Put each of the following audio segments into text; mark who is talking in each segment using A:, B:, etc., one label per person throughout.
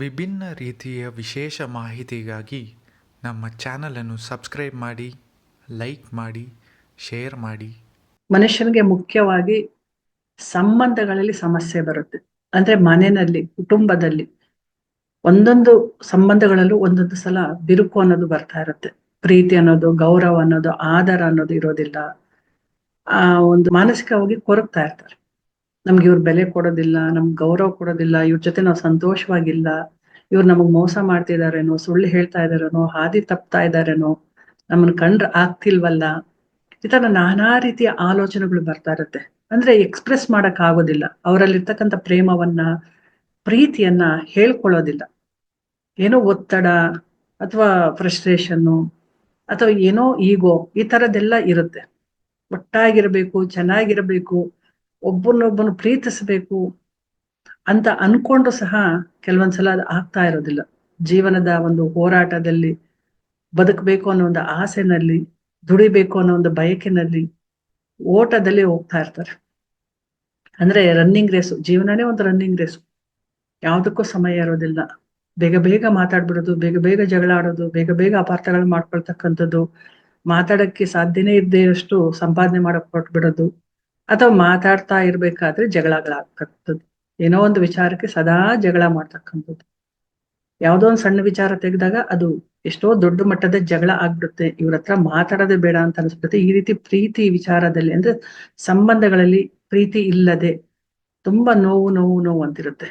A: ವಿಭಿನ್ನ ರೀತಿಯ ವಿಶೇಷ ಮಾಹಿತಿಗಾಗಿ ನಮ್ಮ ಚಾನಲನ್ನು ಸಬ್ಸ್ಕ್ರೈಬ್ ಮಾಡಿ, ಲೈಕ್ ಮಾಡಿ, ಶೇರ್ ಮಾಡಿ.
B: ಮನುಷ್ಯನಿಗೆ ಮುಖ್ಯವಾಗಿ ಸಂಬಂಧಗಳಲ್ಲಿ ಸಮಸ್ಯೆ ಬರುತ್ತೆ. ಅಂದ್ರೆ ಮನೆಯಲ್ಲಿ, ಕುಟುಂಬದಲ್ಲಿ ಒಂದೊಂದು ಸಂಬಂಧಗಳಲ್ಲೂ ಒಂದೊಂದು ಸಲ ಬಿರುಕು ಅನ್ನೋದು ಬರ್ತಾ ಇರುತ್ತೆ. ಪ್ರೀತಿ ಅನ್ನೋದು, ಗೌರವ ಅನ್ನೋದು, ಆಧಾರ ಅನ್ನೋದು ಇರೋದಿಲ್ಲ. ಆ ಒಂದು ಮಾನಸಿಕವಾಗಿ ಕೊರಗ್ತಾ ಇರ್ತಾರೆ. ನಮ್ಗೆ ಇವ್ರ ಬೆಲೆ ಕೊಡೋದಿಲ್ಲ, ನಮ್ಗೆ ಗೌರವ ಕೊಡೋದಿಲ್ಲ, ಇವ್ರ ಜೊತೆ ನಾವು ಸಂತೋಷವಾಗಿಲ್ಲ, ಇವ್ರು ನಮಗ್ ಮೋಸ ಮಾಡ್ತಿದಾರೇನೋ, ಸುಳ್ಳು ಹೇಳ್ತಾ ಇದಾರೇನೋ, ಹಾದಿ ತಪ್ತಾ ಇದಾರೇನೋ ನಮ್ಮನ್ನ ಕಂಡ್ರ ಆಗ್ತಿಲ್ವಲ್ಲ? ಈ ತರ ನಾನಾ ರೀತಿಯ ಆಲೋಚನೆಗಳು ಬರ್ತಾ ಇರುತ್ತೆ. ಅಂದ್ರೆ ಎಕ್ಸ್ಪ್ರೆಸ್ ಮಾಡಕ್ ಆಗೋದಿಲ್ಲ. ಅವರಲ್ಲಿರ್ತಕ್ಕಂಥ ಪ್ರೇಮವನ್ನ, ಪ್ರೀತಿಯನ್ನ ಹೇಳ್ಕೊಳ್ಳೋದಿಲ್ಲ. ಏನೋ ಒತ್ತಡ ಅಥವಾ ಫ್ರಸ್ಟ್ರೇಷನ್ನು ಅಥವಾ ಏನೋ ಈಗೋ ಈ ತರದೆಲ್ಲ ಇರುತ್ತೆ. ಒಟ್ಟಾಗಿರ್ಬೇಕು, ಚೆನ್ನಾಗಿರ್ಬೇಕು ಒಬ್ಬನೊಬ್ಬನು ಪ್ರೀತಿಸಬೇಕು ಅಂತ ಅನ್ಕೊಂಡು ಸಹ ಕೆಲವೊಂದ್ಸಲ ಅದು ಆಗ್ತಾ ಇರೋದಿಲ್ಲ. ಜೀವನದ ಒಂದು ಹೋರಾಟದಲ್ಲಿ ಬದುಕಬೇಕು ಅನ್ನೋ ಒಂದು ಆಸೆನಲ್ಲಿ, ದುಡಿಬೇಕು ಅನ್ನೋ ಒಂದು ಬಯಕೆನಲ್ಲಿ ಓಟದಲ್ಲಿ ಹೋಗ್ತಾ ಇರ್ತಾರೆ. ಅಂದ್ರೆ ರನ್ನಿಂಗ್ ರೇಸು ಜೀವನನೇ ಒಂದು ರನ್ನಿಂಗ್ ರೇಸು ಯಾವುದಕ್ಕೂ ಸಮಯ ಇರೋದಿಲ್ಲ. ಬೇಗ ಬೇಗ ಮಾತಾಡ್ಬಿಡೋದು, ಬೇಗ ಬೇಗ ಜಗಳ ಆಡೋದು, ಬೇಗ ಬೇಗ ಅಪಾರ್ಥಗಳು ಮಾಡ್ಕೊಳ್ತಕ್ಕಂಥದ್ದು, ಮಾತಾಡಕ್ಕೆ ಸಾಧ್ಯನೇ ಇದ್ದೇ ಅಷ್ಟು ಸಂಪಾದನೆ ಮಾಡಕ್ ಕೊಟ್ಬಿಡೋದು ಅಥವಾ ಮಾತಾಡ್ತಾ ಇರ್ಬೇಕಾದ್ರೆ ಜಗಳಗಳಾಗ್ತಕ್ಕಂಥದ್ದು. ಏನೋ ಒಂದು ವಿಚಾರಕ್ಕೆ ಸದಾ ಜಗಳ ಮಾಡ್ತಕ್ಕಂಥದ್ದು. ಯಾವುದೋ ಒಂದು ಸಣ್ಣ ವಿಚಾರ ತೆಗೆದಾಗ ಅದು ಎಷ್ಟೋ ದೊಡ್ಡ ಮಟ್ಟದ ಜಗಳ ಆಗ್ಬಿಡುತ್ತೆ. ಇವ್ರ ಹತ್ರ ಮಾತಾಡೋದೇ ಬೇಡ ಅಂತ ಅನ್ಸ್ಬಿಡುತ್ತೆ. ಈ ರೀತಿ ಪ್ರೀತಿ ವಿಚಾರದಲ್ಲಿ ಅಂದ್ರೆ ಸಂಬಂಧಗಳಲ್ಲಿ ಪ್ರೀತಿ ಇಲ್ಲದೆ ತುಂಬಾ ನೋವು ನೋವು ನೋವು ಅಂತಿರುತ್ತೆ.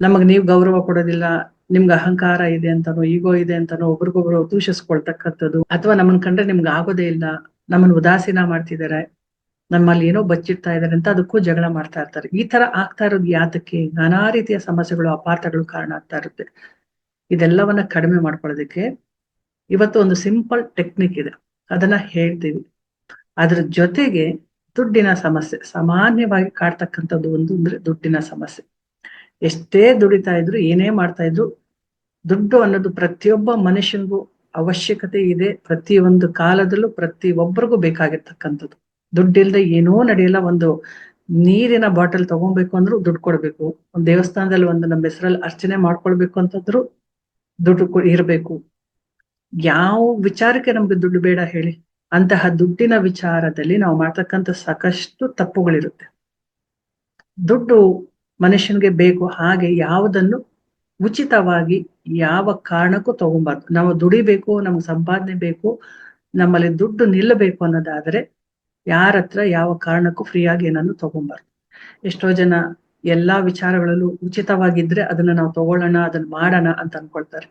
B: ನಮಗ್ ನೀವು ಗೌರವ ಕೊಡೋದಿಲ್ಲ, ನಿಮ್ಗೆ ಅಹಂಕಾರ ಇದೆ ಅಂತನೋ, ಈಗೋ ಇದೆ ಅಂತನೋ, ಒಬ್ರಿಗೊಬ್ರು ದೂಷಿಸ್ಕೊಳ್ತಕ್ಕಂಥದ್ದು, ಅಥವಾ ನಮ್ಮನ್ ಕಂಡ್ರೆ ನಿಮ್ಗೆ ಆಗೋದೇ ಇಲ್ಲ, ನಮ್ಮನ್ ಉದಾಸೀನ ಮಾಡ್ತಿದ್ದಾರೆ ನಮ್ಮಲ್ಲಿ ಏನೋ ಬಚ್ಚಿಡ್ತಾ ಇದ್ದಾರೆ ಅಂತ ಅದಕ್ಕೂ ಜಗಳ ಮಾಡ್ತಾ ಇರ್ತಾರೆ. ಈ ತರ ಆಗ್ತಾ ಇರೋದು ಯಾತಕ್ಕೆ? ನಾನಾ ರೀತಿಯ ಸಮಸ್ಯೆಗಳು, ಅಪಾರ್ಥಗಳು ಕಾರಣ ಆಗ್ತಾ ಇರುತ್ತೆ. ಇದೆಲ್ಲವನ್ನ ಕಡಿಮೆ ಮಾಡ್ಕೊಳ್ಳೋದಕ್ಕೆ ಇವತ್ತು ಒಂದು ಸಿಂಪಲ್ ಟೆಕ್ನಿಕ್ ಇದೆ. ಅದನ್ನ ಹೇಳ್ತೀವಿ. ಅದ್ರ ಜೊತೆಗೆ ದುಡ್ಡಿನ ಸಮಸ್ಯೆ, ಸಾಮಾನ್ಯವಾಗಿ ಕಾಡ್ತಕ್ಕಂಥದ್ದು ಒಂದು ಅಂದ್ರೆ ದುಡ್ಡಿನ ಸಮಸ್ಯೆ. ಎಷ್ಟೇ ದುಡಿತಾ ಇದ್ರು, ಏನೇ ಮಾಡ್ತಾ ಇದ್ರು, ದುಡ್ಡು ಅನ್ನೋದು ಪ್ರತಿಯೊಬ್ಬ ಮನುಷ್ಯನಿಗೂ ಅವಶ್ಯಕತೆ ಇದೆ. ಪ್ರತಿಯೊಂದು ಕಾಲದಲ್ಲೂ ಪ್ರತಿ ಒಬ್ಬರಿಗೂ ಬೇಕಾಗಿರ್ತಕ್ಕಂಥದ್ದು. ದುಡ್ಡಿಲ್ದೆ ಏನೂ ನಡೆಯಲ್ಲ, ಒಂದು ನೀರಿನ ಬಾಟಲ್ ತಗೊಬೇಕು ಅಂದ್ರೂ ದುಡ್ಡು ಕೊಡ್ಬೇಕು. ಒಂದು ದೇವಸ್ಥಾನದಲ್ಲಿ ಒಂದು ನಮ್ಮ ಹೆಸರಲ್ಲಿ ಅರ್ಚನೆ ಮಾಡ್ಕೊಳ್ಬೇಕು ಅಂತಂದ್ರು ದುಡ್ಡು ಇರಬೇಕು. ಯಾವ ವಿಚಾರಕ್ಕೆ ನಮ್ಗೆ ದುಡ್ಡು ಬೇಡ ಹೇಳಿ. ಅಂತಹ ದುಡ್ಡಿನ ವಿಚಾರದಲ್ಲಿ ನಾವು ಮಾಡ್ತಕ್ಕಂಥ ಸಾಕಷ್ಟು ತಪ್ಪುಗಳಿರುತ್ತೆ. ದುಡ್ಡು ಮನುಷ್ಯನಿಗೆ ಬೇಕು, ಹಾಗೆ ಯಾವುದನ್ನು ಉಚಿತವಾಗಿ ಯಾವ ಕಾರಣಕ್ಕೂ ತಗೊಂಬಾರ್ದು. ನಾವು ದುಡಿಬೇಕು, ನಮ್ಗೆ ಸಂಪಾದನೆ ಬೇಕು, ನಮ್ಮಲ್ಲಿ ದುಡ್ಡು ನಿಲ್ಲಬೇಕು ಅನ್ನೋದಾದ್ರೆ ಯಾರ ಹತ್ರ ಯಾವ ಕಾರಣಕ್ಕೂ ಫ್ರೀಯಾಗಿ ಏನನ್ನು ತಗೊಂಬಾರ್ದು. ಎಷ್ಟೋ ಜನ ಎಲ್ಲಾ ವಿಚಾರಗಳಲ್ಲೂ ಉಚಿತವಾಗಿದ್ರೆ ಅದನ್ನ ನಾವು ತಗೊಳ್ಳೋಣ, ಅದನ್ನ ಮಾಡೋಣ ಅಂತ ಅನ್ಕೊಳ್ತಾರೆ.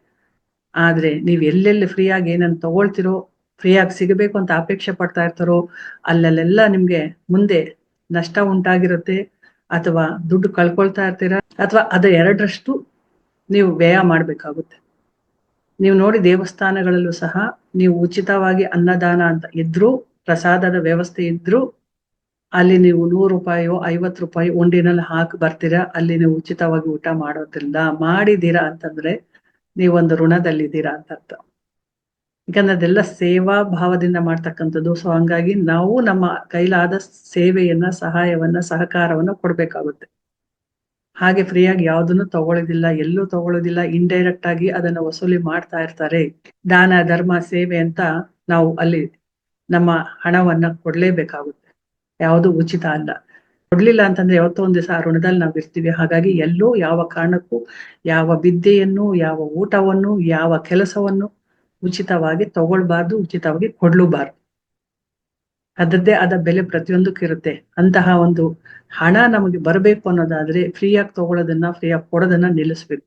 B: ಆದ್ರೆ ನೀವ್ ಎಲ್ಲೆಲ್ಲಿ ಫ್ರೀಯಾಗಿ ಏನನ್ನ ತಗೊಳ್ತಿರೋ, ಫ್ರೀಯಾಗಿ ಸಿಗಬೇಕು ಅಂತ ಅಪೇಕ್ಷೆ ಪಡ್ತಾ ಇರ್ತಾರೋ, ಅಲ್ಲಲ್ಲೆಲ್ಲ ನಿಮ್ಗೆ ಮುಂದೆ ನಷ್ಟ ಉಂಟಾಗಿರುತ್ತೆ ಅಥವಾ ದುಡ್ಡು ಕಳ್ಕೊಳ್ತಾ ಇರ್ತೀರಾ, ಅಥವಾ ಅದ ಎರಡರಷ್ಟು ನೀವು ವ್ಯಯ ಮಾಡ್ಬೇಕಾಗುತ್ತೆ. ನೀವು ನೋಡಿ ದೇವಸ್ಥಾನಗಳಲ್ಲೂ ಸಹ ನೀವು ಉಚಿತವಾಗಿ ಅನ್ನದಾನ ಅಂತ ಇದ್ರೂ ಪ್ರಸಾದದ ವ್ಯವಸ್ಥೆ ಇದ್ರೂ ಅಲ್ಲಿ ನೀವು ನೂರು ರೂಪಾಯಿಯೋ ಐವತ್ತು ರೂಪಾಯಿ ಉಂಡಿನಲ್ಲಿ ಹಾಕಿ ಬರ್ತೀರಾ? ಅಲ್ಲಿ ನೀವು ಉಚಿತವಾಗಿ ಊಟ ಮಾಡೋದಿಲ್ಲ ಮಾಡಿದೀರಾ ಅಂತಂದ್ರೆ ನೀವೊಂದು ಋಣದಲ್ಲಿದ್ದೀರಾ ಅಂತ ಅರ್ಥ ಯಾಕಂದ್ರೆ ಅದೆಲ್ಲ ಸೇವಾ ಭಾವದಿಂದ ಮಾಡ್ತಕ್ಕಂಥದ್ದು. ಸೊ ಹಂಗಾಗಿ ನಾವು ನಮ್ಮ ಕೈಲಾದ ಸೇವೆಯನ್ನ, ಸಹಾಯವನ್ನ, ಸಹಕಾರವನ್ನ ಕೊಡ್ಬೇಕಾಗುತ್ತೆ. ಹಾಗೆ ಫ್ರೀಯಾಗಿ ಯಾವುದನ್ನು ತಗೊಳ್ಳೋದಿಲ್ಲ, ಎಲ್ಲೂ ತಗೊಳ್ಳೋದಿಲ್ಲ ಇಂಡೈರೆಕ್ಟ್ ಆಗಿ ಅದನ್ನ ವಸೂಲಿ ಮಾಡ್ತಾ ಇರ್ತಾರೆ. ದಾನ, ಧರ್ಮ, ಸೇವೆ ಅಂತ ನಾವು ಅಲ್ಲಿ ನಮ್ಮ ಹಣವನ್ನ ಕೊಡ್ಲೇಬೇಕಾಗುತ್ತೆ. ಯಾವುದು ಉಚಿತ ಅಲ್ಲ. ಕೊಡ್ಲಿಲ್ಲ ಅಂತಂದ್ರೆ ಯಾವತ್ತೋ ಒಂದ್ ದಿವಸ ಆ ಋಣದಲ್ಲಿ ನಾವು ಇರ್ತೀವಿ. ಹಾಗಾಗಿ ಎಲ್ಲೂ ಯಾವ ಕಾರಣಕ್ಕೂ, ಯಾವ ವಿದ್ಯೆಯನ್ನು, ಯಾವ ಊಟವನ್ನು, ಯಾವ ಕೆಲಸವನ್ನು ಉಚಿತವಾಗಿ ತಗೊಳ್ಬಾರ್ದು, ಉಚಿತವಾಗಿ ಕೊಡ್ಲೂಬಾರ್ದು. ಅದರದ್ದೇ ಆದ ಬೆಲೆ ಪ್ರತಿಯೊಂದಕ್ಕೂ ಇರುತ್ತೆ. ಅಂತಹ ಒಂದು ಹಣ ನಮಗೆ ಬರಬೇಕು ಅನ್ನೋದಾದ್ರೆ ಫ್ರೀಯಾಗಿ ತಗೊಳ್ಳೋದನ್ನ, ಫ್ರೀಯಾಗಿ ಕೊಡೋದನ್ನ ನಿಲ್ಲಿಸ್ಬೇಕು.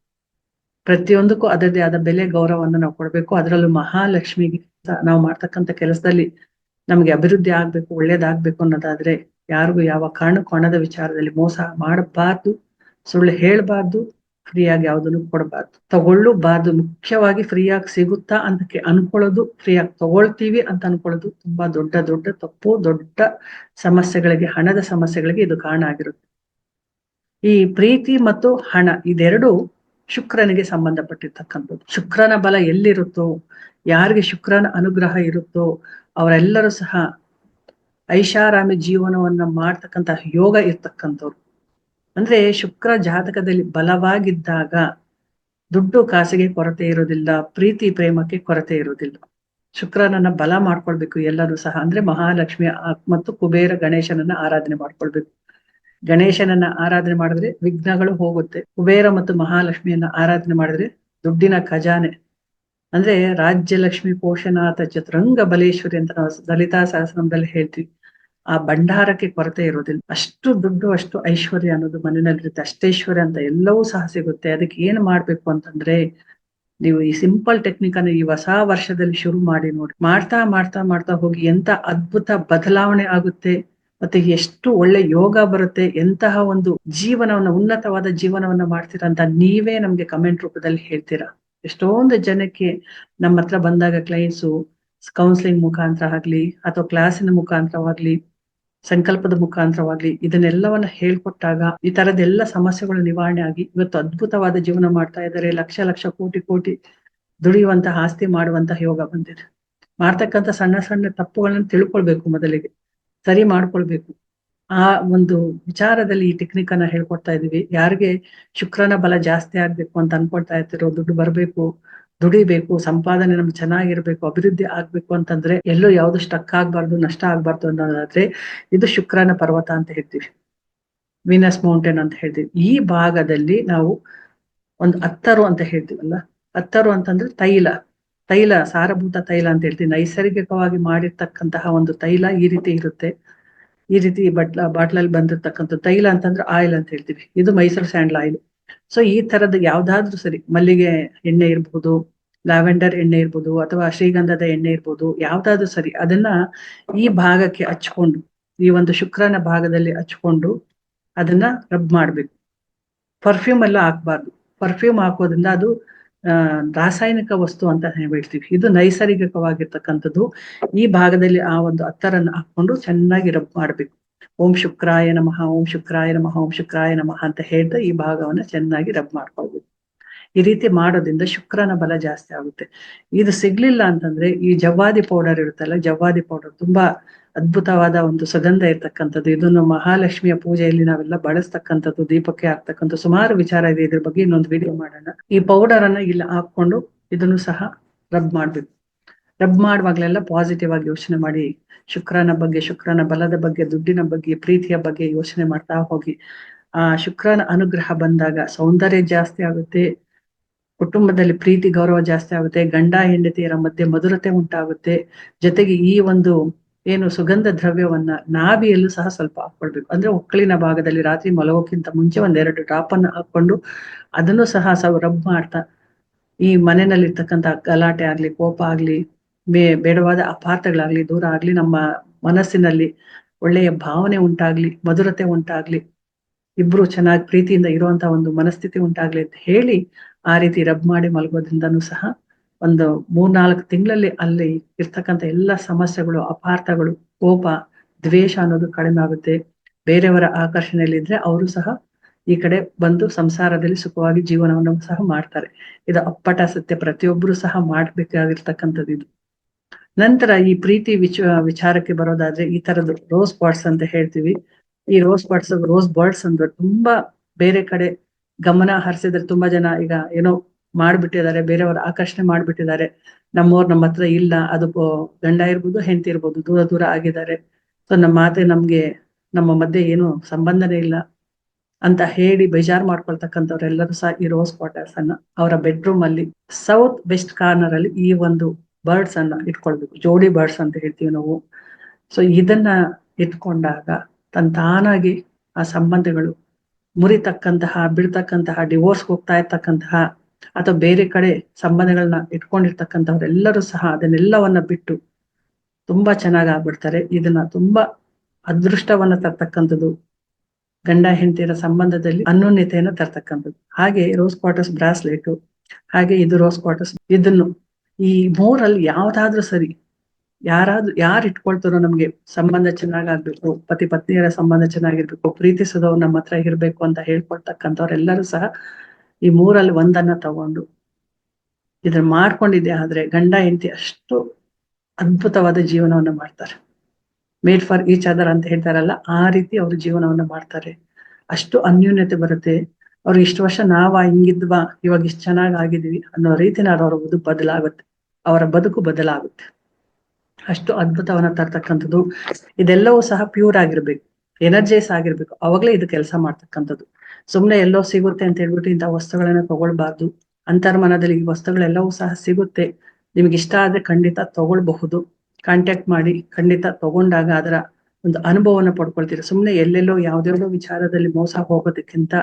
B: ಪ್ರತಿಯೊಂದಕ್ಕೂ ಅದರದ್ದೇ ಆದ ಬೆಲೆ ಗೌರವವನ್ನು ನಾವು ಕೊಡಬೇಕು. ಅದರಲ್ಲೂ ಮಹಾಲಕ್ಷ್ಮಿಗೆ ನಾವು ಮಾಡ್ತಕ್ಕಂಥ ಕೆಲಸದಲ್ಲಿ ನಮ್ಗೆ ಅಭಿವೃದ್ಧಿ ಆಗ್ಬೇಕು, ಒಳ್ಳೇದಾಗ್ಬೇಕು ಅನ್ನೋದಾದ್ರೆ ಯಾರಿಗೂ ಯಾವ ಕಾರಣಕ್ಕೂ ಹಣದ ವಿಚಾರದಲ್ಲಿ ಮೋಸ ಮಾಡಬಾರ್ದು. ಸುಳ್ಳು ಹೇಳ್ಬಾರ್ದು, ಫ್ರೀಯಾಗಿ ಯಾವುದನ್ನು ಕೊಡಬಾರ್ದು. ತಗೊಳ್ಳಬಾರ್ದು, ಮುಖ್ಯವಾಗಿ ಫ್ರೀಯಾಗಿ ಸಿಗುತ್ತಾ ಅಂತ ಅನ್ಕೊಳ್ಳೋದು, ಫ್ರೀಯಾಗಿ ತಗೊಳ್ತೀವಿ ಅಂತ ಅನ್ಕೊಳ್ಳೋದು ತುಂಬಾ ದೊಡ್ಡ ದೊಡ್ಡ ತಪ್ಪು, ದೊಡ್ಡ ಸಮಸ್ಯೆಗಳಿಗೆ, ಹಣದ ಸಮಸ್ಯೆಗಳಿಗೆ ಇದು ಕಾರಣ ಆಗಿರುತ್ತೆ. ಈ ಪ್ರೀತಿ ಮತ್ತು ಹಣ ಇದೆರಡು ಶುಕ್ರನಿಗೆ ಸಂಬಂಧಪಟ್ಟಿರ್ತಕ್ಕಂಥದ್ದು. ಶುಕ್ರನ ಬಲ ಎಲ್ಲಿರುತ್ತೋ, ಯಾರಿಗೆ ಶುಕ್ರನ ಅನುಗ್ರಹ ಇರುತ್ತೋ ಅವರೆಲ್ಲರೂ ಸಹ ಐಷಾರಾಮಿ ಜೀವನವನ್ನ ಮಾಡ್ತಕ್ಕಂತಹ ಯೋಗ ಇರ್ತಕ್ಕಂಥವ್ರು. ಅಂದ್ರೆ ಶುಕ್ರ ಜಾತಕದಲ್ಲಿ ಬಲವಾಗಿದ್ದಾಗ ದುಡ್ಡು ಕಾಸಿಗೆ ಕೊರತೆ ಇರೋದಿಲ್ಲ ಪ್ರೀತಿ ಪ್ರೇಮಕ್ಕೆ ಕೊರತೆ ಇರೋದಿಲ್ಲ ಶುಕ್ರನನ್ನ ಬಲ ಮಾಡ್ಕೊಳ್ಬೇಕು ಎಲ್ಲರೂ ಸಹ. ಅಂದ್ರೆ ಮಹಾಲಕ್ಷ್ಮಿ ಮತ್ತು ಕುಬೇರ ಗಣೇಶನನ್ನ ಆರಾಧನೆ ಮಾಡ್ಕೊಳ್ಬೇಕು. ಗಣೇಶನನ್ನ ಆರಾಧನೆ ಮಾಡಿದ್ರೆ ವಿಘ್ನಗಳು ಹೋಗುತ್ತೆ. ಕುಬೇರ ಮತ್ತು ಮಹಾಲಕ್ಷ್ಮಿಯನ್ನ ಆರಾಧನೆ ಮಾಡಿದ್ರೆ ದುಡ್ಡಿನ ಖಜಾನೆ ಅಂದ್ರೆ ರಾಜ್ಯಲಕ್ಷ್ಮಿ ಪೋಷಣಾಥ ಚತುರಂಗ ಬಲೇಶ್ವರಿ ಅಂತ ನಾವು ದಲಿತಾ ಸಹಸ್ರಮದಲ್ಲಿ ಹೇಳ್ತೀವಿ. ಆ ಭಂಡಾರಕ್ಕೆ ಕೊರತೆ ಇರೋದಿಲ್ಲ ಅಷ್ಟು ದುಡ್ಡು, ಅಷ್ಟು ಐಶ್ವರ್ಯ ಅನ್ನೋದು ಮನೆಯಲ್ಲಿರುತ್ತೆ. ಅಷ್ಟೈಶ್ವರ್ಯ ಅಂತ ಎಲ್ಲವೂ ಸಹ ಸಿಗುತ್ತೆ. ಅದಕ್ಕೆ ಏನ್ ಮಾಡ್ಬೇಕು ಅಂತಂದ್ರೆ ನೀವು ಈ ಸಿಂಪಲ್ ಟೆಕ್ನಿಕ್ ಅನ್ನು ಈ ಹೊಸ ವರ್ಷದಲ್ಲಿ ಶುರು ಮಾಡಿ ನೋಡಿ. ಮಾಡ್ತಾ ಮಾಡ್ತಾ ಮಾಡ್ತಾ ಹೋಗಿ ಎಂತ ಅದ್ಭುತ ಬದಲಾವಣೆ ಆಗುತ್ತೆ, ಮತ್ತೆ ಎಷ್ಟು ಒಳ್ಳೆ ಯೋಗ ಬರುತ್ತೆ, ಎಂತಹ ಒಂದು ಜೀವನವನ್ನ, ಉನ್ನತವಾದ ಜೀವನವನ್ನ ಮಾಡ್ತೀರಾ ಅಂತ ನೀವೇ ನಮ್ಗೆ ಕಮೆಂಟ್ ರೂಪದಲ್ಲಿ ಹೇಳ್ತೀರಾ? ಎಷ್ಟೊಂದು ಜನಕ್ಕೆ ನಮ್ಮ ಹತ್ರ ಬಂದಾಗ ಕ್ಲೈಂಟ್ಸು ಕೌನ್ಸಿಲಿಂಗ್ ಮುಖಾಂತರ ಆಗ್ಲಿ ಅಥವಾ ಕ್ಲಾಸಿನ ಮುಖಾಂತರವಾಗ್ಲಿ ಸಂಕಲ್ಪದ ಮುಖಾಂತರವಾಗ್ಲಿ ಇದನ್ನೆಲ್ಲವನ್ನ ಹೇಳ್ಕೊಟ್ಟಾಗ ಈ ತರದೆಲ್ಲ ಸಮಸ್ಯೆಗಳು ನಿವಾರಣೆ ಆಗಿ ಇವತ್ತು ಅದ್ಭುತವಾದ ಜೀವನ ಮಾಡ್ತಾ ಇದ್ದಾರೆ, ಲಕ್ಷ ಲಕ್ಷ ಕೋಟಿ ಕೋಟಿ ದುಡಿಯುವಂತಹ ಆಸ್ತಿ ಮಾಡುವಂತಹ ಯೋಗ ಬಂದಿದೆ. ಮಾಡ್ತಕ್ಕಂಥ ಸಣ್ಣ ಸಣ್ಣ ತಪ್ಪುಗಳನ್ನ ತಿಳ್ಕೊಳ್ಬೇಕು ಮೊದಲಿಗೆ, ಸರಿ ಮಾಡ್ಕೊಳ್ಬೇಕು. ಆ ಒಂದು ವಿಚಾರದಲ್ಲಿ ಈ ಟೆಕ್ನಿಕ್ ಅನ್ನ ಹೇಳ್ಕೊಡ್ತಾ ಇದೀವಿ ಯಾರಿಗೆ ಶುಕ್ರನ ಬಲ ಜಾಸ್ತಿ ಆಗ್ಬೇಕು ಅಂತ ಅನ್ಕೊಳ್ತಾ ಇರ್ತಿರೋ ದುಡ್ಡು ಬರ್ಬೇಕು, ದುಡಿಬೇಕು, ಸಂಪಾದನೆ ನಮ್ಗೆ ಚೆನ್ನಾಗಿರ್ಬೇಕು, ಅಭಿವೃದ್ಧಿ ಆಗ್ಬೇಕು ಅಂತಂದ್ರೆ ಎಲ್ಲೋ ಯಾವ್ದು ಸ್ಟಕ್ ಆಗ್ಬಾರ್ದು, ನಷ್ಟ ಆಗ್ಬಾರ್ದು ಅನ್ನೋದಾದ್ರೆ ಇದು ಶುಕ್ರನ ಪರ್ವತ ಅಂತ ಹೇಳ್ತೀವಿ. ವೀನಸ್ ಮೌಂಟೇನ್ ಅಂತ ಹೇಳ್ತೀವಿ. ಈ ಭಾಗದಲ್ಲಿ ನಾವು ಒಂದು ಅತ್ತರು ಅಂತ ಹೇಳ್ತೀವಲ್ಲ ಅತ್ತರು ಅಂತಂದ್ರೆ ತೈಲ ತೈಲ, ಸಾರಭೂತ ತೈಲ ಅಂತ ಹೇಳ್ತೀವಿ. ನೈಸರ್ಗಿಕವಾಗಿ ಮಾಡಿರ್ತಕ್ಕಂತಹ ಒಂದು ತೈಲ ಈ ರೀತಿ ಇರುತ್ತೆ. ಈ ರೀತಿ ಬಟ್ಲ, ಬಾಟ್ಲಲ್ಲಿ ಬಂದಿರ್ತಕ್ಕಂಥ ತೈಲ ಅಂತಂದ್ರೆ ಆಯಿಲ್ ಅಂತ ಹೇಳ್ತೀವಿ. ಇದು ಮೈಸೂರು ಸ್ಯಾಂಡ್ಲ್ ಆಯಿಲ್ ಸೊ ಈ ತರದ ಯಾವ್ದಾದ್ರೂ ಸರಿ, ಮಲ್ಲಿಗೆ ಎಣ್ಣೆ ಇರಬಹುದು ಲ್ಯಾವೆಂಡರ್ ಎಣ್ಣೆ ಇರ್ಬೋದು, ಅಥವಾ ಶ್ರೀಗಂಧದ ಎಣ್ಣೆ ಇರ್ಬೋದು, ಯಾವ್ದಾದ್ರು ಸರಿ, ಅದನ್ನ ಈ ಭಾಗಕ್ಕೆ ಹಚ್ಕೊಂಡು, ಈ ಒಂದು ಶುಕ್ರನ ಭಾಗದಲ್ಲಿ ಹಚ್ಕೊಂಡು ಅದನ್ನ ರಬ್ ಮಾಡ್ಬೇಕು. ಪರ್ಫ್ಯೂಮ್ ಎಲ್ಲ ಹಾಕ್ಬಾರ್ದು. ಪರ್ಫ್ಯೂಮ್ ಹಾಕೋದ್ರಿಂದ ಅದು ರಾಸಾಯನಿಕ ವಸ್ತು ಅಂತ ಹೇಳ್ತೀವಿ. ಇದು ನೈಸರ್ಗಿಕವಾಗಿರ್ತಕ್ಕಂಥದ್ದು. ಈ ಭಾಗದಲ್ಲಿ ಆ ಒಂದು ಅತ್ತರನ್ನ ಹಾಕೊಂಡು ಚೆನ್ನಾಗಿ ರಬ್ ಮಾಡ್ಬೇಕು. ಓಂ ಶುಕ್ರಾಯ ನಮಃ, ಓಂ ಶುಕ್ರಾಯ ನಮಃ, ಓಂ ಶುಕ್ರಾಯ ನಮಃ ಅಂತ ಹೇಳ್ತಾ ಈ ಭಾಗವನ್ನ ಚೆನ್ನಾಗಿ ರಬ್ ಮಾಡ್ಕೊಳ್ಬೇಕು. ಈ ರೀತಿ ಮಾಡೋದ್ರಿಂದ ಶುಕ್ರನ ಬಲ ಜಾಸ್ತಿ ಆಗುತ್ತೆ. ಇದು ಸಿಗ್ಲಿಲ್ಲ ಅಂತಂದ್ರೆ ಈ ಜವ್ವಾದಿ ಪೌಡರ್ ಇರುತ್ತಲ್ಲ, ಜವ್ವಾದಿ ಪೌಡರ್ ತುಂಬಾ ಅದ್ಭುತವಾದ ಒಂದು ಸುಗಂಧ ಇರ್ತಕ್ಕಂಥದ್ದು. ಇದನ್ನು ಮಹಾಲಕ್ಷ್ಮಿಯ ಪೂಜೆಯಲ್ಲಿ ನಾವೆಲ್ಲ ಬಳಸ್ತಕ್ಕಂಥದ್ದು, ದೀಪಕ್ಕೆ ಆಗ್ತಕ್ಕಂಥ ಸುಮಾರು ವಿಚಾರ ಇದೆ. ಇದ್ರ ಬಗ್ಗೆ ಇನ್ನೊಂದು ವಿಡಿಯೋ ಮಾಡೋಣ. ಈ ಪೌಡರ್ ಅನ್ನ ಇಲ್ಲಿ ಹಾಕೊಂಡು ಇದನ್ನು ಸಹ ರಬ್ ಮಾಡ್ಬೇಕು. ರಬ್ ಮಾಡುವಾಗ್ಲೆಲ್ಲ ಪಾಸಿಟಿವ್ ಆಗಿ ಯೋಚನೆ ಮಾಡಿ. ಶುಕ್ರನ ಬಗ್ಗೆ, ಶುಕ್ರನ ಬಲದ ಬಗ್ಗೆ, ದುಡ್ಡಿನ ಬಗ್ಗೆ, ಪ್ರೀತಿಯ ಬಗ್ಗೆ ಯೋಚನೆ ಮಾಡ್ತಾ ಹೋಗಿ. ಆ ಶುಕ್ರನ ಅನುಗ್ರಹ ಬಂದಾಗ ಸೌಂದರ್ಯ ಜಾಸ್ತಿ ಆಗುತ್ತೆ. ಕುಟುಂಬದಲ್ಲಿ ಪ್ರೀತಿ, ಗೌರವ ಜಾಸ್ತಿ ಆಗುತ್ತೆ. ಗಂಡ, ಹೆಂಡತಿಯರ ಮಧ್ಯೆ ಮಧುರತೆ ಉಂಟಾಗುತ್ತೆ. ಜೊತೆಗೆ ಈ ಒಂದು ಏನು ಸುಗಂಧ ದ್ರವ್ಯವನ್ನ ನಾಭಿಯಲ್ಲೂ ಸಹ ಸ್ವಲ್ಪ ಹಾಕೊಳ್ಬೇಕು ಅಂದ್ರೆ ಒಕ್ಕಳಿನ ಭಾಗದಲ್ಲಿ ರಾತ್ರಿ ಮಲಗೋಕ್ಕಿಂತ ಮುಂಚೆ ಒಂದೆರಡು ಡ್ರಾಪ್ ಅನ್ನು ಹಾಕೊಂಡು ಅದನ್ನು ಸಹ ರಬ್ ಮಾಡ್ತಾ, ಈ ಮನೆಯಲ್ಲಿರ್ತಕ್ಕಂಥ ಗಲಾಟೆ ಆಗ್ಲಿ, ಕೋಪ ಆಗ್ಲಿ, ಬೇ, ಬೇಡವಾದ ಅಪಾರ್ಥಗಳಾಗ್ಲಿ, ದೂರ ಆಗ್ಲಿ, ನಮ್ಮ ಮನಸ್ಸಿನಲ್ಲಿ ಒಳ್ಳೆಯ ಭಾವನೆ ಉಂಟಾಗ್ಲಿ, ಮಧುರತೆ ಉಂಟಾಗ್ಲಿ, ಇಬ್ರು ಚೆನ್ನಾಗಿ ಪ್ರೀತಿಯಿಂದ ಇರುವಂತ ಒಂದು ಮನಸ್ಥಿತಿ ಉಂಟಾಗ್ಲಿ ಅಂತ ಹೇಳಿ ಆ ರೀತಿ ರಬ್ ಮಾಡಿ ಮಲಗೋದ್ರಿಂದನೂ ಸಹ ಒಂದು ಮೂರ್ನಾಲ್ಕು ತಿಂಗಳಲ್ಲಿ ಅಲ್ಲಿ ಇರ್ತಕ್ಕಂಥ ಎಲ್ಲ ಸಮಸ್ಯೆಗಳು, ಅಪಾರ್ಥಗಳು, ಕೋಪ, ದ್ವೇಷ ಅನ್ನೋದು ಕಡಿಮೆ ಆಗುತ್ತೆ. ಬೇರೆಯವರ ಆಕರ್ಷಣೆಯಲ್ಲಿ ಇದ್ರೆ ಅವರು ಸಹ ಈ ಕಡೆ ಬಂದು ಸಂಸಾರದಲ್ಲಿ ಸುಖವಾಗಿ ಜೀವನವನ್ನು ಸಹ ಮಾಡ್ತಾರೆ. ಇದು ಅಪ್ಪಟ ಸತ್ಯ ಪ್ರತಿಯೊಬ್ಬರು ಸಹ ಮಾಡ್ಬೇಕಾಗಿರ್ತಕ್ಕಂಥದ್ದು ಇದು. ನಂತರ ಈ ಪ್ರೀತಿ ವಿಚ, ವಿಚಾರಕ್ಕೆ ಬರೋದಾದ್ರೆ ಈ ತರದ್ದು ರೋಸ್ ಬಾಟ್ಸ್ ಅಂತ ಹೇಳ್ತೀವಿ. ಈ ರೋಸ್ ಬಾಟ್ಸ್ ರೋಸ್ ಬರ್ಡ್ಸ್ ಅಂದ್ರೆ ತುಂಬಾ ಬೇರೆ ಕಡೆ ಗಮನ ಹರಿಸಿದ್ರೆ ತುಂಬಾ ಜನ ಈಗ ಏನೋ ಮಾಡ್ಬಿಟ್ಟಿದ್ದಾರೆ, ಬೇರೆಯವ್ರ ಆಕರ್ಷಣೆ ಮಾಡ್ಬಿಟ್ಟಿದ್ದಾರೆ. ನಮ್ಮವ್ರು ನಮ್ಮ ಹತ್ರ ಇಲ್ಲ, ಅದು ಗಂಡ ಇರ್ಬೋದು, ಹೆಂಡತಿ ಇರ್ಬೋದು, ದೂರ ದೂರ ಆಗಿದ್ದಾರೆ. ಸೊ ನಮ್ಮ ಮಾತೆ ನಮ್ಗೆ, ನಮ್ಮ ಮಧ್ಯೆ ಏನು ಸಂಬಂಧನೇ ಇಲ್ಲ ಅಂತ ಹೇಳಿ ಬೇಜಾರ್ ಮಾಡ್ಕೊಳ್ತಕ್ಕಂಥವ್ರೆಲ್ಲರೂ ಸಹ ಈ ರೋಸ್ ಕ್ವಾರ್ಟರ್ಸ್ ಅನ್ನ ಅವರ ಬೆಡ್ರೂಮ್ ಅಲ್ಲಿ ಸೌತ್ ವೆಸ್ಟ್ ಕಾರ್ನರ್ ಅಲ್ಲಿ ಈ ಒಂದು ಬರ್ಡ್ಸ್ ಅನ್ನ ಇಟ್ಕೊಳ್ಬೇಕು. ಜೋಡಿ ಬರ್ಡ್ಸ್ ಅಂತ ಹೇಳ್ತೀವಿ ನಾವು. ಸೊ ಇದನ್ನ ಇಟ್ಕೊಂಡಾಗ ತಾನಾಗಿ ಆ ಸಂಬಂಧಗಳು ಮುರಿತಕ್ಕಂತಹ, ಬಿಡ್ತಕ್ಕಂತಹ ಡಿವೋರ್ಸ್ ಹೋಗ್ತಾ ಇರ್ತಕ್ಕಂತಹ ಅಥವಾ ಬೇರೆ ಕಡೆ ಸಂಬಂಧಗಳನ್ನ ಇಟ್ಕೊಂಡಿರ್ತಕ್ಕಂಥವ್ರೆಲ್ಲರೂ ಸಹ ಅದನ್ನೆಲ್ಲವನ್ನ ಬಿಟ್ಟು ತುಂಬಾ ಚೆನ್ನಾಗಿ ಆಗ್ಬಿಡ್ತಾರೆ. ಇದನ್ನ ತುಂಬಾ ಅದೃಷ್ಟವನ್ನ ತರ್ತಕ್ಕಂಥದ್ದು, ಗಂಡ ಹೆಂಡತಿಯರ ಸಂಬಂಧದಲ್ಲಿ ಅನ್ಯೂನ್ಯತೆಯನ್ನು ತರ್ತಕ್ಕಂಥದ್ದು. ಹಾಗೆ ರೋಸ್ ಕ್ವಾರ್ಟರ್ಸ್ ಬ್ರಾಸ್ಲೆಟ್, ಹಾಗೆ ಇದು ರೋಸ್ ಕ್ವಾರ್ಟರ್ಸ್. ಇದನ್ನು ಈ ಮೂರಲ್ಲಿ ಯಾವ್ದಾದ್ರೂ ಸರಿ ಯಾರಾದ್ರೂ ಯಾರು ಇಟ್ಕೊಳ್ತಾರೋ ನಮ್ಗೆ ಸಂಬಂಧ ಚೆನ್ನಾಗಾಗ್ಬೇಕು ಪತಿ ಪತ್ನಿಯರ ಸಂಬಂಧ ಚೆನ್ನಾಗಿರ್ಬೇಕು ಪ್ರೀತಿಸೋದವ್ರು ನಮ್ಮ ಹತ್ರ ಇರ್ಬೇಕು ಅಂತ ಹೇಳ್ಕೊಳ್ತಕ್ಕಂಥವ್ರೆಲ್ಲರೂ ಸಹ ಈ ಮೂರಲ್ಲಿ ಒಂದನ್ನ ತಗೊಂಡು ಇದನ್ನ ಮಾಡ್ಕೊಂಡಿದ್ದೆ, ಆದ್ರೆ ಗಂಡ ಹೆಂಡತಿ ಅಷ್ಟು ಅದ್ಭುತವಾದ ಜೀವನವನ್ನ ಮಾಡ್ತಾರೆ. ಮೇಡ್ ಫಾರ್ ಈಚ್ ಅದರ್ ಅಂತ ಹೇಳ್ತಾರಲ್ಲ, ಆ ರೀತಿ ಅವರು ಜೀವನವನ್ನ ಮಾಡ್ತಾರೆ. ಅಷ್ಟು ಅನ್ಯೂನ್ಯತೆ ಬರುತ್ತೆ. ಅವ್ರಿಗೆ ಇಷ್ಟು ವರ್ಷ ನಾವ ಹಿಂಗಿದ್ವಾ ಇವಾಗ ಇಷ್ಟು ಚೆನ್ನಾಗಿ ಆಗಿದ್ವಿ ಅನ್ನೋ ರೀತಿನಾರು ಅವ್ರ ಬದುಕು ಬದಲಾಗುತ್ತೆ. ಅವರ ಬದುಕು ಬದಲಾಗುತ್ತೆ. ಅಷ್ಟು ಅದ್ಭುತವನ್ನ ತರ್ತಕ್ಕಂಥದ್ದು. ಇದೆಲ್ಲವೂ ಸಹ ಪ್ಯೂರ್ ಆಗಿರ್ಬೇಕು. ಎನರ್ಜೈಸ್ ಆಗಿರ್ಬೇಕು. ಅವಾಗ್ಲೇ ಇದು ಕೆಲಸ ಮಾಡ್ತಕ್ಕಂಥದ್ದು. ಸುಮ್ನೆ ಎಲ್ಲೋ ಸಿಗುತ್ತೆ ಅಂತ ಹೇಳ್ಬಿಟ್ಟು ಇಂಥ ವಸ್ತುಗಳನ್ನ ತಗೊಳ್ಬಾರ್ದು. ಅಂತರ್ಮನದಲ್ಲಿ ಈ ವಸ್ತುಗಳೆಲ್ಲವೂ ಸಹ ಸಿಗುತ್ತೆ. ನಿಮ್ಗೆ ಇಷ್ಟ ಆದ್ರೆ ಖಂಡಿತ ತಗೊಳ್ಬಹುದು. ಕಾಂಟ್ಯಾಕ್ಟ್ ಮಾಡಿ ಖಂಡಿತ ತಗೊಂಡಾಗ ಅದರ ಒಂದು ಅನುಭವನ ಪಡ್ಕೊಳ್ತೀರಿ. ಸುಮ್ನೆ ಎಲ್ಲೆಲ್ಲೋ ಯಾವ್ದೆಲ್ಲೋ ವಿಚಾರದಲ್ಲಿ ಮೋಸ ಹೋಗೋದಕ್ಕಿಂತ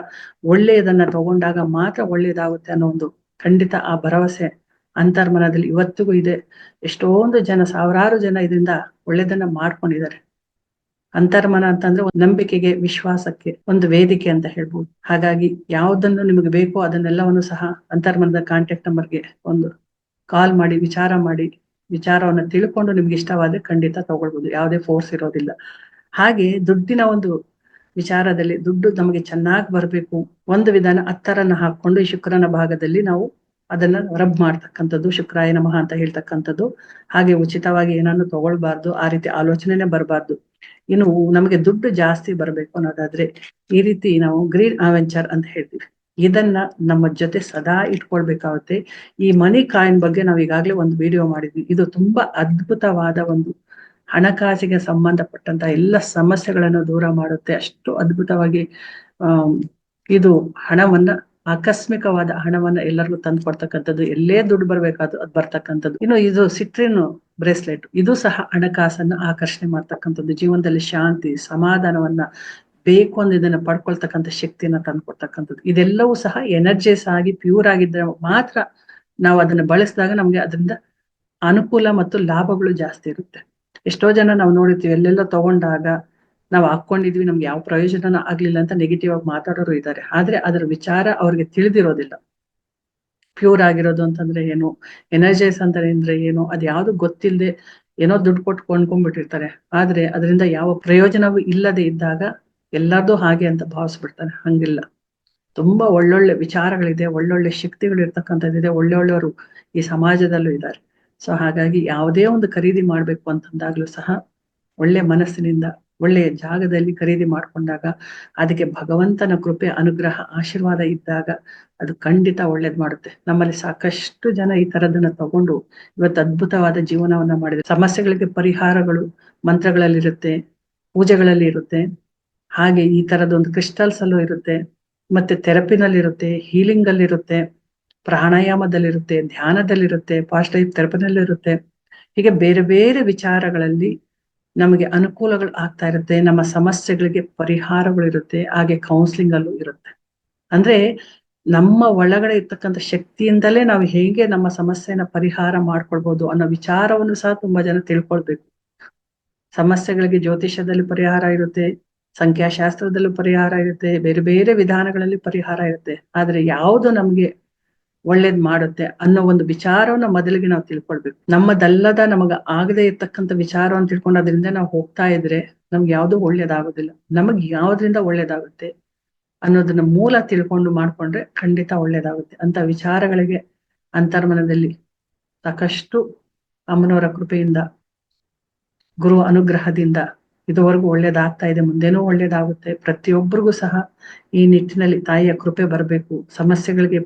B: ಒಳ್ಳೆಯದನ್ನ ತಗೊಂಡಾಗ ಮಾತ್ರ ಒಳ್ಳೇದಾಗುತ್ತೆ ಅನ್ನೋ ಒಂದು ಖಂಡಿತ ಆ ಭರವಸೆ ಅಂತರ್ಮನದಲ್ಲಿ ಇವತ್ತಿಗೂ ಇದೆ. ಎಷ್ಟೊಂದು ಜನ, ಸಾವಿರಾರು ಜನ ಇದರಿಂದ ಒಳ್ಳೇದನ್ನ ಮಾಡ್ಕೊಂಡಿದ್ದಾರೆ. ಅಂತರ್ಮನ ಅಂತಂದ್ರೆ ಒಂದು ನಂಬಿಕೆಗೆ, ವಿಶ್ವಾಸಕ್ಕೆ, ಒಂದು ವೇದಿಕೆ ಅಂತ ಹೇಳ್ಬೋದು. ಹಾಗಾಗಿ ಯಾವುದನ್ನು ನಿಮಗೆ ಬೇಕೋ ಅದನ್ನೆಲ್ಲವನ್ನು ಸಹ ಅಂತರ್ಮನದ ಕಾಂಟ್ಯಾಕ್ಟ್ ನಂಬರ್ಗೆ ಒಂದು ಕಾಲ್ ಮಾಡಿ, ವಿಚಾರ ಮಾಡಿ, ವಿಚಾರವನ್ನ ತಿಳ್ಕೊಂಡು ನಿಮ್ಗೆ ಇಷ್ಟವಾದ್ರೆ ಖಂಡಿತ ತಗೊಳ್ಬಹುದು ಯಾವುದೇ ಫೋರ್ಸ್ ಇರೋದಿಲ್ಲ. ಹಾಗೆ ದುಡ್ಡಿನ ಒಂದು ವಿಚಾರದಲ್ಲಿ ದುಡ್ಡು ನಮಗೆ ಚೆನ್ನಾಗಿ ಬರಬೇಕು, ಒಂದು ವಿಧಾನ ಹತ್ತರನ್ನ ಹಾಕೊಂಡು ಈ ಶುಕ್ರನ ಭಾಗದಲ್ಲಿ ನಾವು ಅದನ್ನ ರಬ್ ಮಾಡ್ತಕ್ಕಂಥದ್ದು, ಶುಕ್ರಾಯ ನಮಃ ಅಂತ ಹೇಳ್ತಕ್ಕಂಥದ್ದು, ಹಾಗೆ ಉಚಿತವಾಗಿ ಏನನ್ನು ತಗೊಳ್ಬಾರ್ದು, ಆ ರೀತಿ ಆಲೋಚನೆನೆ ಬರಬಾರ್ದು. ಇನ್ನು ನಮಗೆ ದುಡ್ಡು ಜಾಸ್ತಿ ಬರಬೇಕು ಅನ್ನೋದಾದ್ರೆ ಈ ರೀತಿ ನಾವು ಗ್ರೀನ್ ಅವೆಂಚರ್ ಅಂತ ಹೇಳ್ತೀವಿ. ಇದನ್ನ ನಮ್ಮ ಜೊತೆ ಸದಾ ಇಟ್ಕೊಳ್ಬೇಕಾಗುತ್ತೆ. ಈ ಮನಿ ಕಾಯಿನ್ ಬಗ್ಗೆ ನಾವು ಈಗಾಗಲೇ ಒಂದು ವಿಡಿಯೋ ಮಾಡಿದ್ವಿ. ಇದು ತುಂಬಾ ಅದ್ಭುತವಾದ ಒಂದು ಹಣಕಾಸಿಗೆ ಸಂಬಂಧಪಟ್ಟಂತ ಎಲ್ಲ ಸಮಸ್ಯೆಗಳನ್ನು ದೂರ ಮಾಡುತ್ತೆ. ಅಷ್ಟು ಅದ್ಭುತವಾಗಿ ಇದು ಹಣವನ್ನ ಆಕಸ್ಮಿಕವಾದ ಹಣವನ್ನ ಎಲ್ಲರಿಗೂ ತಂದು ಕೊಡ್ತಕ್ಕಂಥದ್ದು, ಎಲ್ಲೇ ದುಡ್ಡು ಬರ್ಬೇಕಾದ್ರು ಅದು ಬರ್ತಕ್ಕಂಥದ್ದು. ಇನ್ನು ಇದು ಸಿಟ್ರಿನ್ ಬ್ರೇಸ್ಲೆಟ್, ಇದು ಸಹ ಹಣಕಾಸನ್ನ ಆಕರ್ಷಣೆ ಮಾಡ್ತಕ್ಕಂಥದ್ದು. ಜೀವನದಲ್ಲಿ ಶಾಂತಿ, ಸಮಾಧಾನವನ್ನ ಬೇಕು ಅಂದ್ರೆ ಇದನ್ನ ಪಡ್ಕೊಳ್ತಕ್ಕಂಥ ಶಕ್ತಿಯನ್ನ ತಂದ್ಕೊಡ್ತಕ್ಕಂಥದ್ದು ಇದೆಲ್ಲವೂ ಸಹ ಎನರ್ಜೈಸ್ ಆಗಿ ಪ್ಯೂರ್ ಆಗಿದ್ರೆ ಮಾತ್ರ ನಾವು ಅದನ್ನ ಬಳಸಿದಾಗ ನಮ್ಗೆ ಅದರಿಂದ ಅನುಕೂಲ ಮತ್ತು ಲಾಭಗಳು ಜಾಸ್ತಿ ಇರುತ್ತೆ. ಎಷ್ಟೋ ಜನ ನಾವು ನೋಡಿರ್ತೀವಿ, ಎಲ್ಲೆಲ್ಲ ತಗೊಂಡಾಗ ನಾವು ಹಾಕೊಂಡಿದ್ವಿ ನಮ್ಗೆ ಯಾವ ಪ್ರಯೋಜನ ಆಗ್ಲಿಲ್ಲ ಅಂತ ನೆಗೆಟಿವ್ ಆಗಿ ಮಾತಾಡೋರು ಇದ್ದಾರೆ ಆದ್ರೆ ಅದರ ವಿಚಾರ ಅವ್ರಿಗೆ ತಿಳಿದಿರೋದಿಲ್ಲ. ಪ್ಯೂರ್ ಆಗಿರೋದು ಅಂತಂದ್ರೆ ಏನು ಎನರ್ಜೈಸ್ ಅಂತಂದ್ರೆ ಅಂದ್ರೆ ಏನು, ಅದ್ ಯಾವ್ದು ಗೊತ್ತಿಲ್ಲದೆ ಏನೋ ದುಡ್ಡು ಕೊಟ್ಟು ಕೊಂಡ್ಕೊಂಡ್ಬಿಟ್ಟಿರ್ತಾರೆ. ಆದ್ರೆ ಅದರಿಂದ ಯಾವ ಪ್ರಯೋಜನವೂ ಇಲ್ಲದೆ ಇದ್ದಾಗ ಎಲ್ಲಾರ್ದು ಹಾಗೆ ಅಂತ ಭಾವಿಸ್ಬಿಡ್ತಾರೆ. ಹಂಗಿಲ್ಲ. ತುಂಬಾ ಒಳ್ಳೊಳ್ಳೆ ವಿಚಾರಗಳಿದೆ, ಒಳ್ಳೊಳ್ಳೆ ಶಕ್ತಿಗಳು ಇರ್ತಕ್ಕಂಥದ್ದಿದೆ ಒಳ್ಳೊಳ್ಳೆಯವರು ಈ ಸಮಾಜದಲ್ಲೂ ಇದ್ದಾರೆ. ಸೊ ಹಾಗಾಗಿ ಯಾವುದೇ ಒಂದು ಖರೀದಿ ಮಾಡ್ಬೇಕು ಅಂತಂದಾಗ್ಲೂ ಸಹ ಒಳ್ಳೆ ಮನಸ್ಸಿನಿಂದ ಒಳ್ಳೆಯ ಜಾಗದಲ್ಲಿ ಖರೀದಿ ಮಾಡ್ಕೊಂಡಾಗ ಅದಕ್ಕೆ ಭಗವಂತನ ಕೃಪೆ, ಅನುಗ್ರಹ, ಆಶೀರ್ವಾದ ಇದ್ದಾಗ ಅದು ಖಂಡಿತ ಒಳ್ಳೇದ್ ಮಾಡುತ್ತೆ. ನಮ್ಮಲ್ಲಿ ಸಾಕಷ್ಟು ಜನ ಈ ತರದನ್ನ ತಗೊಂಡು ಇವತ್ತು ಅದ್ಭುತವಾದ ಜೀವನವನ್ನ ಮಾಡಿದೆ ಸಮಸ್ಯೆಗಳಿಗೆ ಪರಿಹಾರಗಳು ಮಂತ್ರಗಳಲ್ಲಿರುತ್ತೆ ಪೂಜೆಗಳಲ್ಲಿ ಇರುತ್ತೆ ಹಾಗೆ ಈ ತರದೊಂದು ಕ್ರಿಸ್ಟಲ್ಸ್ ಅಲ್ಲೂ ಇರುತ್ತೆ, ಮತ್ತೆ ಥೆರಪಿನಲ್ಲಿ ಇರುತ್ತೆ ಹೀಲಿಂಗ್ ಅಲ್ಲಿ ಇರುತ್ತೆ ಪ್ರಾಣಾಯಾಮದಲ್ಲಿರುತ್ತೆ, ಧ್ಯಾನದಲ್ಲಿರುತ್ತೆ ಪಾಸ್ಟ್ ಲೈಫ್ ಥೆರಪಿನಲ್ಲಿ ಇರುತ್ತೆ ಹೀಗೆ ಬೇರೆ ಬೇರೆ ವಿಚಾರಗಳಲ್ಲಿ ನಮಗೆ ಅನುಕೂಲಗಳು ಆಗ್ತಾ ಇರುತ್ತೆ, ನಮ್ಮ ಸಮಸ್ಯೆಗಳಿಗೆ ಪರಿಹಾರಗಳು ಇರುತ್ತೆ, ಹಾಗೆ ಕೌನ್ಸಿಲಿಂಗ್ ಅಲ್ಲೂ ಇರುತ್ತೆ. ಅಂದ್ರೆ ನಮ್ಮ ಒಳಗಡೆ ಇರ್ತಕ್ಕಂಥ ಶಕ್ತಿಯಿಂದಲೇ ನಾವು ಹೇಗೆ ನಮ್ಮ ಸಮಸ್ಯೆನ ಪರಿಹಾರ ಮಾಡ್ಕೊಳ್ಬಹುದು ಅನ್ನೋ ವಿಚಾರವನ್ನು ಸಹ ತುಂಬಾ ಜನ ತಿಳ್ಕೊಳ್ಬೇಕು. ಸಮಸ್ಯೆಗಳಿಗೆ ಜ್ಯೋತಿಷ್ಯದಲ್ಲಿ ಪರಿಹಾರ ಇರುತ್ತೆ, ಸಂಖ್ಯಾಶಾಸ್ತ್ರದಲ್ಲೂ ಪರಿಹಾರ ಇರುತ್ತೆ, ಬೇರೆ ಬೇರೆ ವಿಧಾನಗಳಲ್ಲಿ ಪರಿಹಾರ ಇರುತ್ತೆ. ಆದ್ರೆ ಯಾವುದು ನಮ್ಗೆ ಒಳ್ಳೇದ್ ಮಾಡುತ್ತೆ ಅನ್ನೋ ಒಂದು ವಿಚಾರವನ್ನ ಮೊದಲಿಗೆ ನಾವು ತಿಳ್ಕೊಳ್ಬೇಕು. ನಮ್ಮದಲ್ಲದ ನಮಗ ಆಗದೆ ಇರ್ತಕ್ಕಂಥ ವಿಚಾರವನ್ನು ತಿಳ್ಕೊಂಡು ಅದರಿಂದ ನಾವು ಹೋಗ್ತಾ ಇದ್ರೆ ನಮ್ಗೆ ಯಾವ್ದು ಒಳ್ಳೇದಾಗೋದಿಲ್ಲ. ನಮಗ್ ಯಾವ್ದ್ರಿಂದ ಒಳ್ಳೇದಾಗುತ್ತೆ ಅನ್ನೋದನ್ನ ಮೂಲ ತಿಳ್ಕೊಂಡು ಮಾಡ್ಕೊಂಡ್ರೆ ಖಂಡಿತ ಒಳ್ಳೇದಾಗುತ್ತೆ. ಅಂತ ವಿಚಾರಗಳಿಗೆ ಅಂತರ್ಮನದಲ್ಲಿ ಸಾಕಷ್ಟು ಅಮ್ಮನವರ ಕೃಪೆಯಿಂದ, ಗುರು ಅನುಗ್ರಹದಿಂದ ಇದುವರೆಗೂ ಒಳ್ಳೇದಾಗ್ತಾ ಇದೆ, ಮುಂದೇನೂ ಒಳ್ಳೇದಾಗುತ್ತೆ, ಪ್ರತಿಯೊಬ್ಬರಿಗೂ ಸಹ ಈ ನಿಟ್ಟಿನಲ್ಲಿ ತಾಯಿಯ ಕೃಪೆ ಬರಬೇಕು, ಸಮಸ್ಯೆಗಳಿಗೆ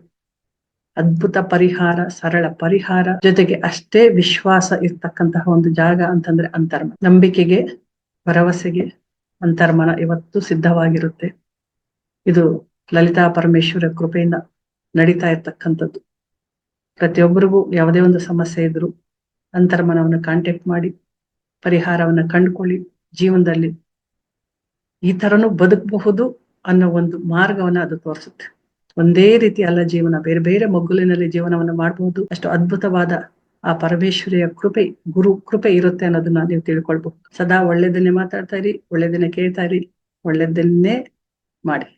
B: ಅದ್ಭುತ ಪರಿಹಾರ, ಸರಳ ಪರಿಹಾರ ಜೊತೆಗೆ ಅಷ್ಟೇ ವಿಶ್ವಾಸ ಇರ್ತಕ್ಕಂತಹ ಒಂದು ಜಾಗ ಅಂತಂದ್ರೆ ಅಂತರ್ಮನ. ನಂಬಿಕೆಗೆ, ಭರವಸೆಗೆ ಅಂತರ್ಮನ ಇವತ್ತು ಸಿದ್ಧವಾಗಿರುತ್ತೆ. ಇದು ಲಲಿತಾ ಪರಮೇಶ್ವರ ಕೃಪೆಯಿಂದ ನಡೀತಾ ಇರ್ತಕ್ಕಂಥದ್ದು. ಪ್ರತಿಯೊಬ್ಬರಿಗೂ ಯಾವುದೇ ಒಂದು ಸಮಸ್ಯೆ ಇದ್ರು ಅಂತರ್ಮನವನ್ನು ಕಾಂಟ್ಯಾಕ್ಟ್ ಮಾಡಿ, ಪರಿಹಾರವನ್ನ ಕಂಡುಕೊಳ್ಳಿ, ಜೀವನದಲ್ಲಿ ಈ ತರನು ಬದುಕಬಹುದು ಅನ್ನೋ ಒಂದು ಮಾರ್ಗವನ್ನ ಅದು ತೋರಿಸುತ್ತೆ. ಒಂದೇ ರೀತಿ ಅಲ್ಲ ಜೀವನ, ಬೇರೆ ಬೇರೆ ಮಗ್ಗುಲಿನಲ್ಲಿ ಜೀವನವನ್ನು ಮಾಡಬಹುದು ಅಷ್ಟು ಅದ್ಭುತವಾದ ಆ ಪರಮೇಶ್ವರಿಯ ಕೃಪೆ, ಗುರು ಕೃಪೆ ಇರುತ್ತೆ ಅನ್ನೋದನ್ನ ನೀವು ತಿಳ್ಕೊಳ್ಬಹುದು. ಸದಾ ಒಳ್ಳೇದನ್ನೇ ಮಾತಾಡ್ತಾ ಇರಿ ಒಳ್ಳೇದನ್ನೇ ಕೇಳ್ತಾ ಇರಿ ಒಳ್ಳೇದನ್ನೇ ಮಾಡಿ.